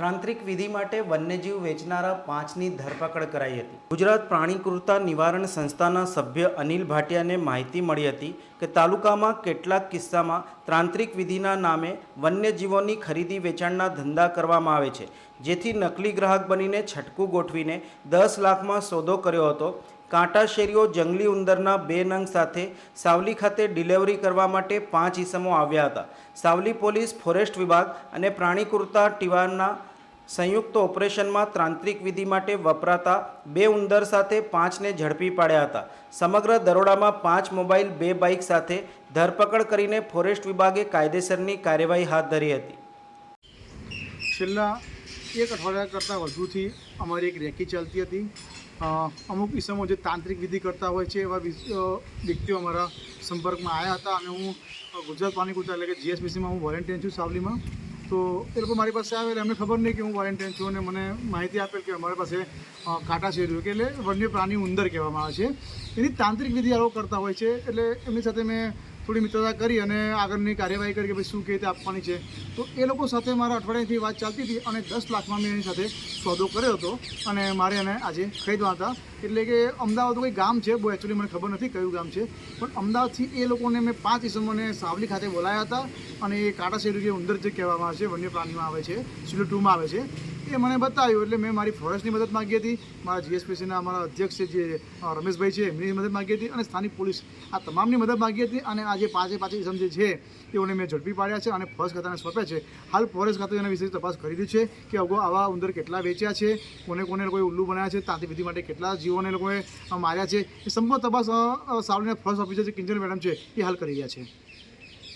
તાંત્રિક વિધિ માટે વન્યજીવ વેચનારા પાંચની ધરપકડ કરાઈ હતી. ગુજરાત પ્રાણીકૃતા નિવારણ સંસ્થાના સભ્ય અનિલ ભાટિયાને માહિતી મળી હતી કે તાલુકામાં કેટલાક કિસ્સામાં તાંત્રિક વિધિના નામે વન્યજીવોની ખરીદી વેચાણના ધંધા કરવામાં આવે છે. જેથી નકલી ગ્રાહક બનીને છટકું ગોઠવીને દસ લાખમાં સોદો કર્યો હતો. કાંટા શેરીઓ જંગલી ઉંદરના બે નંગ સાથે સાવલી ખાતે ડિલિવરી કરવા માટે પાંચ ઈસમો આવ્યા હતા. સાવલી પોલીસ, ફોરેસ્ટ વિભાગ અને પ્રાણીકુરતા ટીવારના સંયુક્ત ઓપરેશનમાં તાંત્રિક વિધિ માટે વપરાતા બે ઉંદર સાથે પાંચને ઝડપી પાડ્યા હતા. સમગ્ર દરોડામાં પાંચ મોબાઈલ, બે બાઇક સાથે ધરપકડ કરીને ફોરેસ્ટ વિભાગે કાયદેસરની કાર્યવાહી હાથ ધરી હતી. છેલ્લા એક અઠવાડિયા કરતાં વધુથી અમારી એક રેકી ચાલતી હતી. અમુક ઇસમો જે તાંત્રિક વિધિ કરતા હોય છે એવા વ્યક્તિઓ અમારા સંપર્કમાં આવ્યા હતા અને હું ગુજરાત પાણી કુર્તા એટલે કે જીએસબીસીમાં હું વોલેન્ટિયર છું સાવલીમાં. તો એ લોકો મારી પાસે આવે એટલે એમને ખબર નહીં કે હું વોલેન્ટિયર છું અને મને માહિતી આપેલ કે અમારી પાસે કાંટા શેરીઓ કે એટલે વન્ય પ્રાણી ઉંદર કહેવામાં આવે છે. એની તાંત્રિક વિધિ આ લોકો કરતા હોય છે એટલે એમની સાથે મેં થોડી મિત્રતા કરી અને આગળની કાર્યવાહી કરી કે ભાઈ શું રીતે આપવાની છે. તો એ લોકો સાથે મારા અઠવાડિયાથી વાત ચાલતી હતી અને દસ લાખમાં મેં એની સાથે સોદો કર્યો હતો અને મારે એને આજે ખરીદવા હતા. એટલે કે અમદાવાદ કોઈ ગામ છે, બહુ એકચ્યુઅલી મને ખબર નથી કયું ગામ છે, પણ અમદાવાદથી એ લોકોને મેં પાંચ ઇસમોને સાવલી ખાતે બોલાયા હતા અને એ કાંટા શેરી જે ઉંદર જે કહેવામાં આવે છે, વન્ય પ્રાણીમાં આવે છે સિલો ટુમાં આવે છે. એ મને બતાવ્યું એટલે મેં મારી ફોરેસ્ટની મદદ માગી હતી. મારા જીએસપીસીના અમારા અધ્યક્ષ છે જે રમેશભાઈ છે, એમની મદદ માગી હતી અને સ્થાનિક પોલીસ આ તમામની મદદ માગી હતી અને આ જે પાંચે પાંચ ઇસમ જે છે, તેઓને મેં ઝડપી પાડ્યા છે અને ફોરેસ્ટ ખાતાને સોંપ્યા છે. હાલ ફોરેસ્ટ ખાતે એના વિશે તપાસ કરી દીધી છે કે અગાઉ આવા ઉંદર કેટલા વેચ્યા છે, કોને કોને લોકોએ ઉલ્લુ બનાવ્યા છે તાંતી વિધિ માટે કેટલા જીવોને લોકોએ માર્યા છે. એ સંપૂર્ણ તપાસ સાવલીના ફોરેસ્ટ ઓફિસર જે કિંજલ મેડમ છે એ હાલ કરી રહ્યા છે.